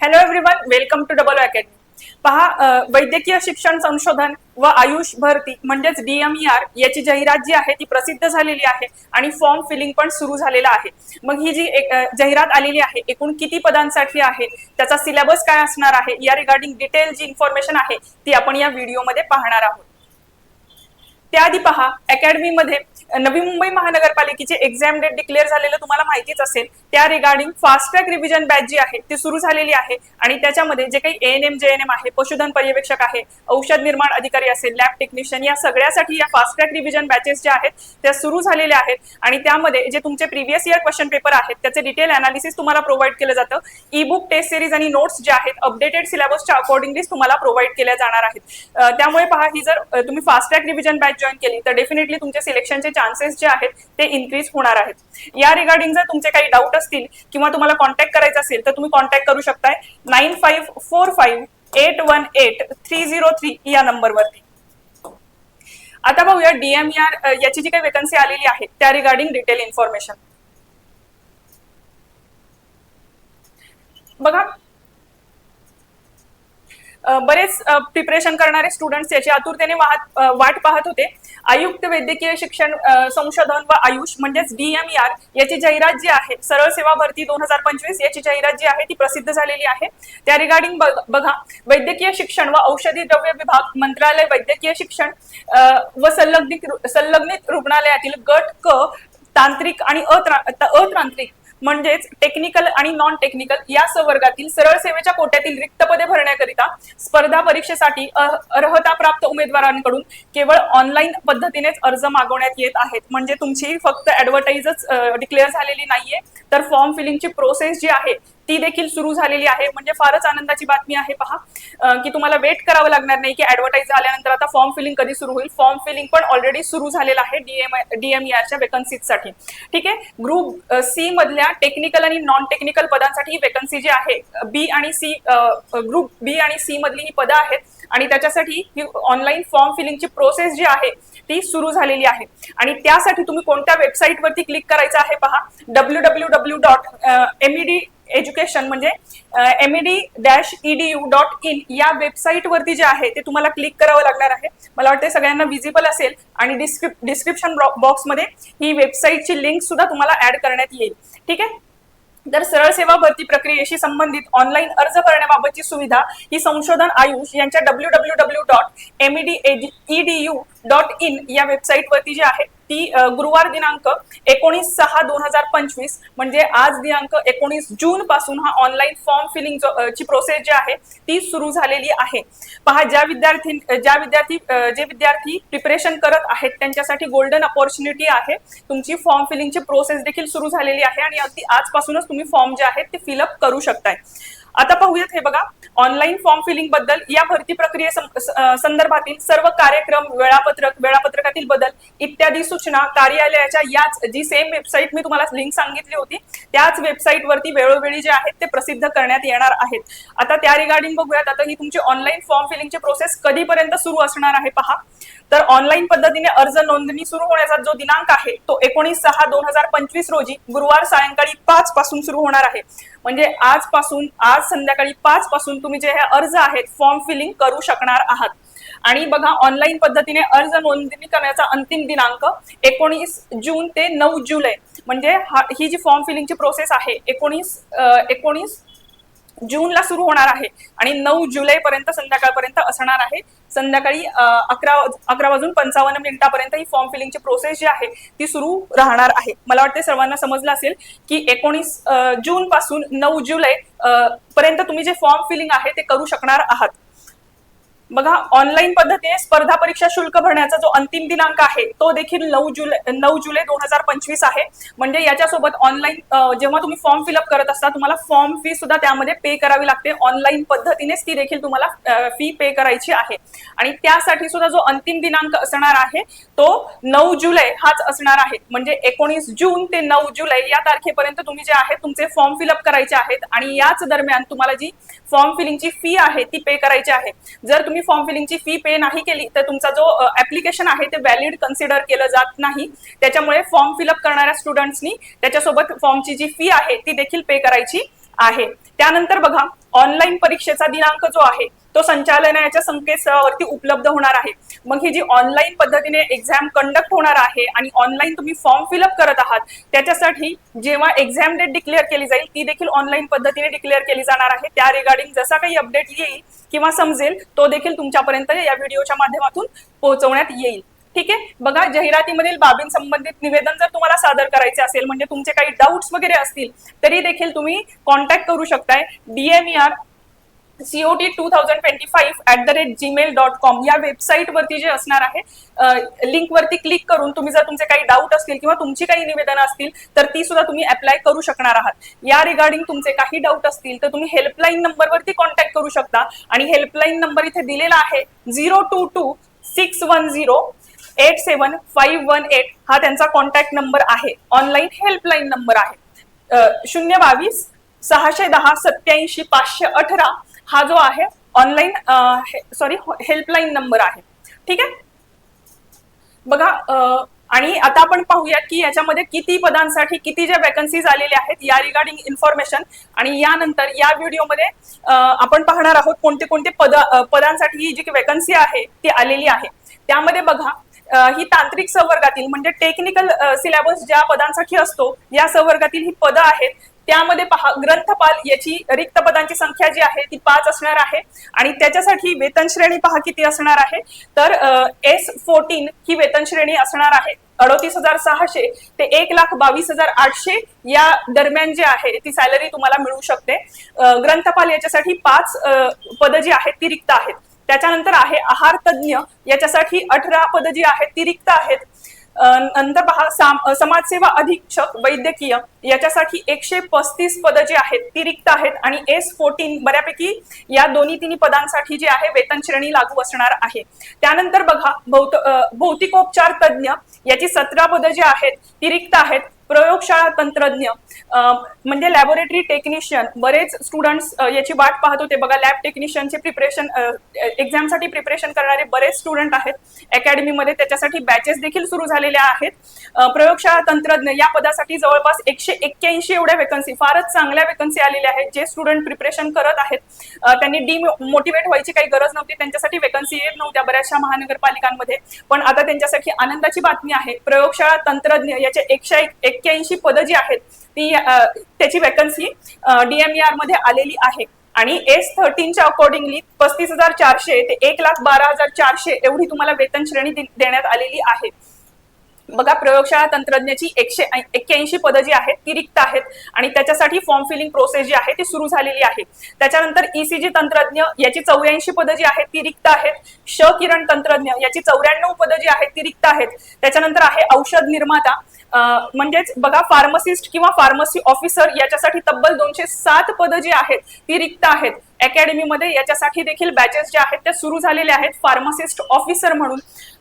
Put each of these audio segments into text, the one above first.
Hello everyone welcome to double academy पहा वैद्यकीय शिक्षण संशोधन व आयुष भरती म्हणजेच डीएमईआर याची जाहिरात जी आहे ती प्रसिद्ध झालेली आहे आणि फॉर्म फिलिंग पण सुरू झालेलं आहे. मग ही जी एक, जाहिरात आलेली आहे एकूण किती पदांसाठी आहे त्याचा सिलेबस काय असणार आहे या रिगार्डिंग डिटेल जी इन्फॉर्मेशन आहे ती आपण या व्हिडिओमध्ये पाहणार आहोत. त्याआधी पहा अकॅडमीमध्ये नवी मुंबई महानगरपालिकेचे एक्झाम डेट डिक्लेअर झालेलं तुम्हाला माहितीच असेल. त्या regarding fast track revision batch जी आहे ती सुरू झालेली आहे. आणि त्याच्यामध्ये जे काही N M J N M आहे पशुधन पर्यवेक्षक आहे औषध निर्माण अधिकारी असेल लॅब टेक्निशियन या सगळ्यासाठी या फास्ट ट्रॅक रिव्हिजन बॅचेस ज्या आहेत त्या सुरू झालेल्या आहेत. आणि त्यामध्ये जे तुमचे प्रिव्हियस इयर क्वेश्चन पेपर आहेत त्याचे डिटेल अनालिसिस तुम्हाला प्रोव्हाइड केलं जातं. ई बुक टेस्ट सिरीज आणि नोट्स जे आहेत अपडेटेड सिलेबसच्या अकॉर्डिंगलीच तुम्हाला प्रोव्हाइड केल्या जाणार आहेत. त्यामुळे पहा ही जर तुम्ही fast track revision batch join केली तर डेफिनेटली तुमचे सिलेक्शनचे चान्सेस जे आहेत ते इन्क्रीज होणार आहेत. या रिगार्डिंग जर तुमचे काही डाऊट असतील किंवा तुम्हाला कॉन्टॅक्ट करायचं असेल तर तुम्ही कॉन्टॅक्ट करू शकताय nine five four five eight one eight three zero three या नंबरवरती आता बघूया डीएमआर याची जी काही वेकन्सी आलेली आहे त्या रिगार्डिंग डिटेल इन्फॉर्मेशन बघा बरेच प्रिपरेशन करणारे स्टुडंट्स याची आतुरतेने वाहत वाट पाहत होते. आयुक्त वैद्यकीय शिक्षण संशोधन व आयुष म्हणजेच डीएमआर याची जाहिरात जी आहे सरळ सेवा भरती दोन हजार पंचवीस याची जाहिरात जी आहे ती प्रसिद्ध झालेली आहे. त्या रिगार्डिंग बघा वैद्यकीय शिक्षण व औषधी द्रव्य विभाग मंत्रालय वैद्यकीय शिक्षण व संलग्नित संलग्नित रुग्णालयातील गट क तांत्रिक आणि अत्रा- अतांत्रिक म्हणजेच टेक्निकल आणि नॉन टेक्निकल या संवर्गातील सरळ सेवेच्या कोट्यातील रिक्त पदे भरण्याकरिता स्पर्धा परीक्षेसाठी अर्हता प्राप्त उमेदवारांकडून केवळ ऑनलाईन पद्धतीनेच अर्ज मागवण्यात येत आहेत. म्हणजे तुमची फक्त ऍडव्हर्टाईजच डिक्लेअर झालेली नाहीये. तर फॉर्म फिलिंगची प्रोसेस जी आहे ती देखील सुरू झालेली आहे. म्हणजे फारच आनंदाची बातमी आहे पहा. की तुम्हाला वेट करावं लागणार नाही की ऍडव्हर्टाईज आल्यानंतर आता फॉर्म फिलिंग कधी सुरू होईल. फॉर्म फिलिंग पण ऑलरेडी सुरू झालेलं आहे डीएम डीएमईआरच्या वेकन्सीसाठी ठीक आहे? ग्रुप सी मधल्या टेक्निकल आणि नॉन टेक्निकल पदांसाठी ही वेकन्सी जी आहे बी आणि सी ग्रुप बी आणि सी मधली ही पदं आहेत. आणि त्याच्यासाठी ही ऑनलाईन फॉर्म फिलिंगची प्रोसेस जी आहे ती सुरू झालेली आहे. आणि त्यासाठी तुम्ही कोणत्या वेबसाईटवरती क्लिक करायचं आहे पहा? W W W dot MED education म्हणजे M ED dash EDU dot in या वेबसाईट वरती जे आहे ते तुम्हाला क्लिक करावं लागणार आहे. मला वाटतं सगळ्यांना विजिबल असेल आणि डिस्क्रिप डिस्क्रिप्शन बॉक्समध्ये ही वेबसाईटची लिंक सुद्धा तुम्हाला ऍड करण्यात येईल. ठीक आहे? तर सरळ सेवा भरती प्रक्रियेशी संबंधित ऑनलाईन अर्ज करण्याबाबतची सुविधा ही संशोधन आयुष यांच्या W W W dot MED EDU dot in या वेबसाईटवरती जी आहे ती गुरुवार दिनांक एकोणीस सहा दोन हजार पंचवीस म्हणजे आज दिनांक एकोणीस जून पासून हा ऑनलाईन फॉर्म फिलिंग ची प्रोसेस जी आहे ती सुरू झालेली आहे. पहा ज्या विद्यार्थी ज्या विद्यार्थी जे विद्यार्थी प्रिपरेशन करत आहेत त्यांच्यासाठी गोल्डन अपॉर्च्युनिटी आहे. तुमची फॉर्म फिलिंगची प्रोसेस देखील सुरू झालेली आहे आणि अगदी आजपासूनच तुम्ही फॉर्म जे आहेत ते फिलअप करू शकताय. आता पाहूयात हे बघा. ऑनलाईन फॉर्म फिलिंगबद्दल या भरती प्रक्रिये संदर्भातील सर्व कार्यक्रम वेळापत्रक वेळापत्रकातील बदल इत्यादी सूचना कार्यालयाच्या याच जी सेम वेबसाईट मी तुम्हाला लिंक सांगितली होती त्याच वेबसाईट वरती वेळोवेळी जे आहेत ते प्रसिद्ध करण्यात येणार आहेत. आता त्या रिगार्डिंग बघूयात. आता ही तुमची ऑनलाईन फॉर्म फिलिंगची प्रोसेस कधीपर्यंत सुरू असणार आहे पहा. तर ऑनलाईन पद्धतीने अर्ज नोंदणी सुरू होण्याचा जो दिनांक आहे तो एकोणीस सहा दोन हजार पंचवीस रोजी गुरुवार सायंकाळी पाच पासून सुरू होणार आहे. म्हणजे आजपासून आज संध्याकाळी पाच पासून तुम्ही जे हे अर्ज आहेत फॉर्म फिलिंग करू शकणार आहात. आणि बघा ऑनलाईन पद्धतीने अर्ज नोंदणी करण्याचा अंतिम दिनांक एकोणीस जून ते नऊ जुलै. म्हणजे ही जी फॉर्म फिलिंगची प्रोसेस आहे एकोणीस एकोणीस जूनला सुरू होणार आहे आणि नऊ जुलै पर्यंत संध्याकाळपर्यंत असणार आहे. संध्याकाळी अकरा अकरा वाजून पंचावन्न मिनिटापर्यंत ही फॉर्म फिलिंगची प्रोसेस जी आहे ती सुरू राहणार आहे. मला वाटते सर्वांना समजलं असेल की एकोणीस जून पासून नऊ जुलै पर्यंत तुम्ही जे फॉर्म फिलिंग आहे ते करू शकणार आहात. बघा ऑनलाईन पद्धतीने स्पर्धा परीक्षा शुल्क भरण्याचा जो अंतिम दिनांक आहे तो देखील नऊ जुलै नऊ जुलै दोन हजार पंचवीस आहे. म्हणजे याच्यासोबत ऑनलाईन जेव्हा तुम्ही फॉर्म फिलअप करत असता तुम्हाला फॉर्म फी सुद्धा त्यामध्ये पे करावी लागते. ऑनलाईन पद्धतीनेच ती देखील तुम्हाला फी पे करायची आहे. आणि त्यासाठी सुद्धा जो अंतिम दिनांक असणार आहे तो नऊ जुलै हाच असणार आहे. म्हणजे एकोणीस जून ते नऊ जुलै या तारखेपर्यंत तुम्ही जे आहे तुमचे फॉर्म फिलअप करायचे आहेत. आणि याच दरम्यान तुम्हाला जी फॉर्म फिलिंगची फी आहे ती पे करायची आहे. जर तुम्ही फॉर्म फिलिंगची फी पे नाही केली तर तुमचा जो ऍप्लिकेशन आहे ते व्हॅलिड कन्सिडर केलं जात नाही. त्याच्यामुळे फॉर्म फिलअप करणाऱ्या स्टुडंट्सनी त्याच्यासोबत फॉर्मची जी फी आहे ती देखील पे करायची आहे. त्यानंतर बघा ऑनलाईन परीक्षेचा दिनांक जो आहे तो संचालनाच्या संकेतस्थळावरती उपलब्ध होणार आहे. मग ही जी ऑनलाईन पद्धतीने एक्झाम कंडक्ट होणार आहे आणि ऑनलाईन तुम्ही फॉर्म फिलअप करत आहात त्याच्यासाठी जेव्हा एक्झाम डेट डिक्लेअर केली जाईल ती देखील ऑनलाईन पद्धतीने डिक्लेअर केली जाणार आहे. त्या रिगार्डिंग जसा काही अपडेट येईल किंवा समजेल तो देखील तुमच्यापर्यंत या व्हिडिओच्या माध्यमातून पोहोचवण्यात येईल. ठीक आहे? बघा जाहिरातीमधील बाबींसंबंधित निवेदन जर तुम्हाला सादर करायचे असेल म्हणजे तुमचे काही डाऊट्स वगैरे असतील तरी देखील तुम्ही कॉन्टॅक्ट करू शकताय. DMER COT two thousand twenty five at the rate Gmail dot com या वेबसाईट वरती जे असणार आहे लिंक वरती क्लिक करून तुम्ही जर तुमचे काही डाऊट असतील किंवा तुमची काही निवेदनं असतील तर ती सुद्धा तुम्ही अप्लाय करू शकणार आहात. या रिगार्डिंग तुमचे काही डाऊट असतील तर तुम्ही हेल्पलाईन नंबरवरती कॉन्टॅक्ट करू शकता. आणि हेल्पलाईन नंबर इथे दिलेला आहे zero two two six one zero eight seven five one eight हा त्यांचा कॉन्टॅक्ट नंबर आहे. ऑनलाईन हेल्पलाईन नंबर आहे. शून्य बावीस सहाशे दहा सत्याऐंशी पाचशे अठरा हा जो आहे ऑनलाईन सॉरी हेल्पलाईन नंबर आहे. ठीक आहे? बघा आणि आता आपण पाहूयात की याच्यामध्ये किती पदांसाठी किती ज्या वॅकन्सीज आलेल्या आहेत या रिगार्डिंग इन्फॉर्मेशन आणि यानंतर या व्हिडिओमध्ये आपण पाहणार आहोत कोणते कोणते पद पदांसाठी ही जी वॅकन्सी आहे ती आलेली आहे. त्यामध्ये बघा ही तांत्रिक संवर्गातील म्हणजे टेक्निकल सिलेबस ज्या पदांसाठी असतो या संवर्गातील ही पदं आहेत त्यामध्ये पहा ग्रंथपाल याची रिक्त पदांची संख्या जी आहे ती पाच असणार आहे. आणि त्याच्यासाठी वेतन श्रेणी पहा किती असणार आहे. तर एस फोर्टीन ही वेतन श्रेणी असणार आहे. अडोतीस हजार सहाशे ते एक लाख बावीस हजार आठशे या दरम्यान जे आहे ती सॅलरी तुम्हाला मिळू शकते. ग्रंथपाल याच्यासाठी पाच पद जी आहेत ती रिक्त आहेत. त्याच्यानंतर आहे आहार तज्ज्ञ याच्यासाठी अठरा पद जी आहेत ती रिक्त आहेत. नंतर साम- समाजसेवा अधीक्षक वैद्यकीय याच्यासाठी एकशे पस्तीस पदं जी आहेत ती रिक्त आहेत. आणि एस फोर्टीन बऱ्यापैकी या दोन्ही तिन्ही पदांसाठी जी आहे वेतन श्रेणी लागू असणार आहे. त्यानंतर बघा भौत भौतिकोपचार तज्ज्ञ याची सतरा पदं जी आहेत ती रिक्त आहेत. प्रयोगशाळा तंत्रज्ञ म्हणजे लॅबोरेटरी टेक्निशियन बरेच स्टुडंट्स याची वाट पाहत होते. बघा लॅब टेक्निशियनचे प्रिपरेशन एक्झामसाठी प्रिपरेशन करणारे बरेच स्टुडंट आहेत. अकॅडमीमध्ये त्याच्यासाठी बॅचेस देखील सुरू झालेल्या आहेत. प्रयोगशाळा तंत्रज्ञ या पदासाठी जवळपास एकशे एक्क्याऐंशी एवढ्या वेकन्सी फारच चांगल्या वेकन्सी आलेल्या आहेत जे स्टुडंट प्रिपरेशन करत आहेत. त्यांनी डी मोटिवेट व्हायची काही गरज नव्हती. त्यांच्यासाठी वेकन्सी येत नव्हत्या बऱ्याचशा महानगरपालिकांमध्ये. पण आता त्यांच्यासाठी आनंदाची बातमी आहे. प्रयोगशाळा तंत्रज्ञ याचे एकशे एक्क्याऐंशी पदं जी आहेत ती त्याची वॅकन्सी डीएमईआरमध्ये आलेली आहे. आणि एस थर्टीनच्या अकॉर्डिंगली पस्तीस हजार चारशे ते एक लाख बारा हजार चारशे एवढी तुम्हाला वेतन श्रेणी दे- देण्यात आलेली आहे. बघा प्रयोगशाळा तंत्रज्ञाची एकशे एक्क्याऐंशी पदं जी आहेत ती रिक्त आहेत. आणि त्याच्यासाठी फॉर्म फिलिंग प्रोसेस जी आहे ती सुरू झालेली आहे. त्याच्यानंतर ईसीजी तंत्रज्ञ याची चौऱ्याऐंशी पदं जी आहेत ती रिक्त आहेत. श किरण तंत्रज्ञ याची चौऱ्याण्णव पदं जी आहेत ती रिक्त आहेत. त्याच्यानंतर आहे औषध निर्माता. अं, म्हणजेच बघा फार्मसिस्ट किंवा फार्मसी ऑफिसर याच्यासाठी तब्बल दोनशे सात पदं जी आहेत ती रिक्त आहेत. अकॅडमीमध्ये याच्यासाठी देखील बॅचेस ज्या आहेत त्या सुरू झालेल्या आहेत. फार्मसिस्ट ऑफिसर म्हणून.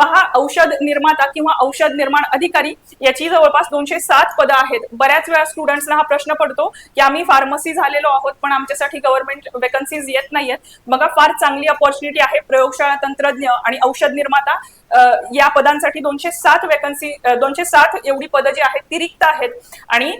पहा औषध निर्माता किंवा औषध निर्माण अधिकारी याची जवळपास दोनशे सात पदं आहेत. बऱ्याच वेळा स्टुडंट्सना हा प्रश्न पडतो की आम्ही फार्मसी झालेलो आहोत पण आमच्यासाठी गव्हर्नमेंट वेकन्सीज येत नाहीयेत. बघा फार चांगली अपॉर्च्युनिटी आहे प्रयोगशाळा तंत्रज्ञ आणि औषध निर्माता या पदांसाठी दोनशे सात वेकन्सी दोनशे सात एवढी पदं जी आहेत ती रिक्त आहेत. आणि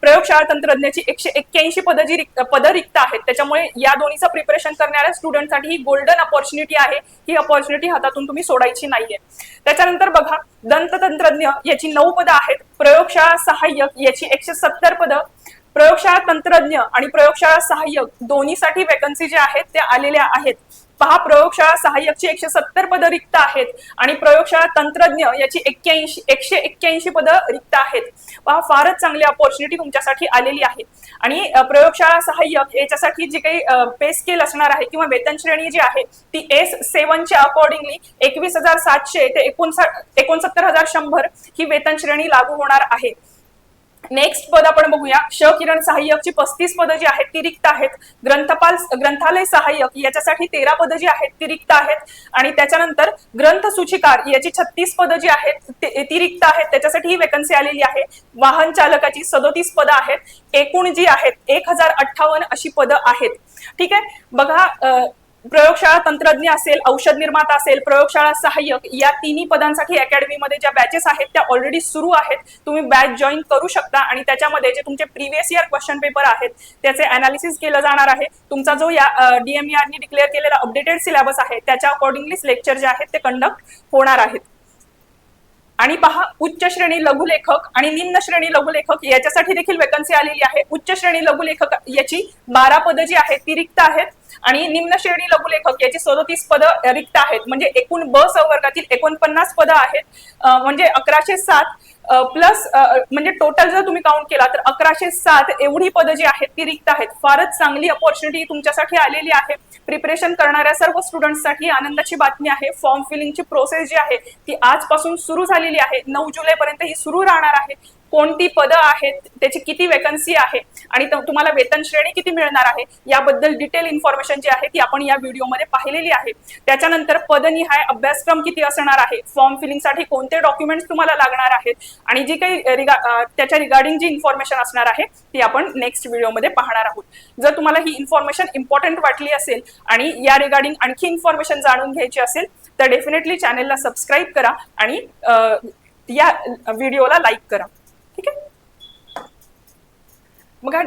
प्रयोगशाळा तंत्रज्ञाची एकशे एक्क्याऐंशी पदं जी रिक्त पदं रिक्त आहेत. त्याच्यामुळे या दोन्हीचं प्रिपरेशन करणाऱ्या स्टुडंटसाठी ही गोल्डन अपॉर्च्युनिटी आहे. ही अपॉर्च्युनिटी हातातून तुम्ही सोडायची नाही. नाहीये. त्याच्यानंतर बघा दंततंत्रज्ञ याची नऊ पदं आहेत. प्रयोगशाळा सहाय्यक याची एकशे सत्तर पदं. प्रयोगशाळा तंत्रज्ञ आणि प्रयोगशाळा सहाय्यक दोन्हीसाठी वेकन्सी ज्या आहेत त्या आलेल्या आहेत. पहा प्रयोगशाळा सहाय्यकची एकशे सत्तर पदं रिक्त आहेत. आणि प्रयोगशाळा तंत्रज्ञ याची एक्क्याऐंशी एकशे एक्क्याऐंशी पदं रिक्त आहेत. पहा फारच चांगली अपॉर्च्युनिटी तुमच्यासाठी आलेली आहे. आणि प्रयोगशाळा सहाय्यक याच्यासाठी जी काही पे स्केल असणार आहे किंवा वेतन श्रेणी जी आहे ती एस सेवनच्या अकॉर्डिंगली एकवीस हजार सातशे ते एकोणसा एकोणसत्तर हजार शंभर ही वेतन श्रेणी लागू होणार आहे. नेक्स्ट पद आपण बघूया. क्ष किरण सहाय्यकची पस्तीस पदं जी आहेत ती रिक्त आहेत. ग्रंथपाल ग्रंथालय सहाय्यक याच्यासाठी तेरा पदं जी आहेत ती रिक्त आहेत. आणि त्याच्यानंतर ग्रंथ सूचिकार याची छत्तीस पदं जी आहेत ते- ती रिक्त आहेत. त्याच्यासाठी ही वेकन्सी आलेली आहे. वाहन चालकाची सदोतीस पदं आहेत. एकूण जी आहेत एक हजार अठ्ठावन्न अशी पदं आहेत. ठीक आहे? बघा प्रयोगशाळा तंत्रज्ञ असेल औषध निर्माता असेल प्रयोगशाळा सहाय्यक या तिन्ही पदांसाठी अकॅडमीमध्ये ज्या बॅचेस आहेत त्या ऑलरेडी सुरू आहेत. तुम्ही बॅच जॉईन करू शकता आणि त्याच्यामध्ये जे तुमचे प्रिव्हियस इयर क्वेश्चन पेपर आहेत त्याचे अनालिसिस केलं जाणार आहे. तुमचा जो या डीएमईआरनी डिक्लेअर केलेला अपडेटेड सिलेबस आहे त्याच्या अकॉर्डिंगलीच लेक्चर जे आहेत ते कंडक्ट होणार आहेत. आणि पहा उच्च श्रेणी लघुलेखक आणि निम्न श्रेणी लघुलेखक याच्यासाठी देखील वेकन्सी आलेली आहे. उच्च श्रेणी लघुलेखक याची बारा पदं जी आहेत ती रिक्त आहेत. आणि निम्न श्रेणी लघुलेखक याची सदोतीस पदं रिक्त आहेत. म्हणजे एकूण ब संवर्गातील एकोणपन्नास पदं आहेत. म्हणजे अकराशे सात प्लस म्हणजे टोटल जर तुम्ही काउंट केला तर अकराशे सात एवढी पदं जी आहेत ती रिक्त आहेत. फारच चांगली अपॉर्च्युनिटी तुमच्यासाठी आलेली आहे. प्रिपरेशन करणाऱ्या सर्व स्टुडंटसाठी आनंदाची बातमी आहे. फॉर्म फिलिंगची प्रोसेस जी आहे ती आजपासून सुरू झालेली आहे. नऊ जुलैपर्यंत ही सुरू राहणार आहे. कोणती पदं आहेत त्याची किती वेकन्सी आहे आणि तुम्हाला वेतन श्रेणी किती मिळणार आहे याबद्दल डिटेल इन्फॉर्मेशन जी आहे ती आपण या व्हिडिओमध्ये पाहिलेली आहे. त्याच्यानंतर पदनिहाय अभ्यासक्रम किती असणार आहे फॉर्म फिलिंगसाठी कोणते डॉक्युमेंट्स तुम्हाला लागणार आहेत आणि जी काही रिगा त्याच्या रिगार्डिंग जी इन्फॉर्मेशन असणार आहे ती आपण नेक्स्ट व्हिडिओमध्ये पाहणार आहोत. जर तुम्हाला ही इन्फॉर्मेशन इम्पॉर्टंट वाटली असेल आणि या रिगार्डिंग आणखी इन्फॉर्मेशन जाणून घ्यायची असेल तर डेफिनेटली चॅनेलला सबस्क्राईब करा आणि या व्हिडिओला लाईक करा. ठीक आहे मग हा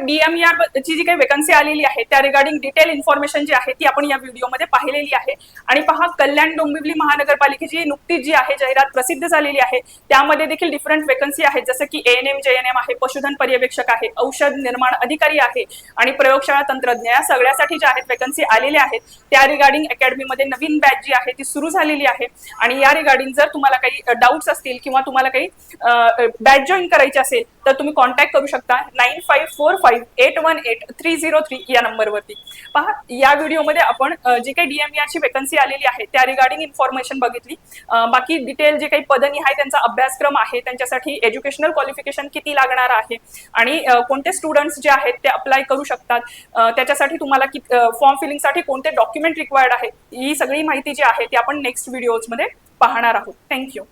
ची जी काही वेकन्सी आलेली आहे त्या रिगार्डिंग डिटेल इन्फॉर्मेशन जी आहे ती आपण या व्हिडिओमध्ये पाहिलेली आहे. आणि पहा कल्याण डोंबिवली महानगरपालिकेची नुकतीच जी आहे जाहिरात प्रसिद्ध झालेली आहे त्यामध्ये देखील डिफरंट वेकन्सी आहेत जसं की N M J N M आहे पशुधन पर्यवेक्षक आहे औषध निर्माण अधिकारी आहे आणि प्रयोगशाळा तंत्रज्ञ या सगळ्यासाठी ज्या आहेत वेकन्सी आलेल्या आहेत त्या रिगार्डिंग अकॅडमीमध्ये नवीन बॅच जी आहे ती सुरू झालेली आहे. आणि या रिगार्डिंग जर तुम्हाला काही डाऊट्स असतील किंवा तुम्हाला काही बॅच जॉईन करायची असेल तर तुम्ही कॉन्टॅक्ट करू शकता. Nine five four five eight one eight three zero three या नंबरवरती. पहा या व्हिडिओमध्ये आपण जी काही डीएमआरची वेकन्सी आलेली आहे त्या रिगार्डिंग इन्फॉर्मेशन बघितली. बाकी डिटेल जे काही पदनी आहे त्यांचा अभ्यासक्रम आहे त्यांच्यासाठी एज्युकेशनल क्वालिफिकेशन किती लागणार आहे आणि कोणते स्टुडंट्स जे आहेत ते अप्लाय करू शकतात त्याच्यासाठी तुम्हाला फॉर्म फिलिंगसाठी कोणते डॉक्युमेंट रिक्वायर्ड आहे ही सगळी माहिती जी आहे ती आपण नेक्स्ट व्हिडिओजमध्ये पाहणार आहोत. थँक्यू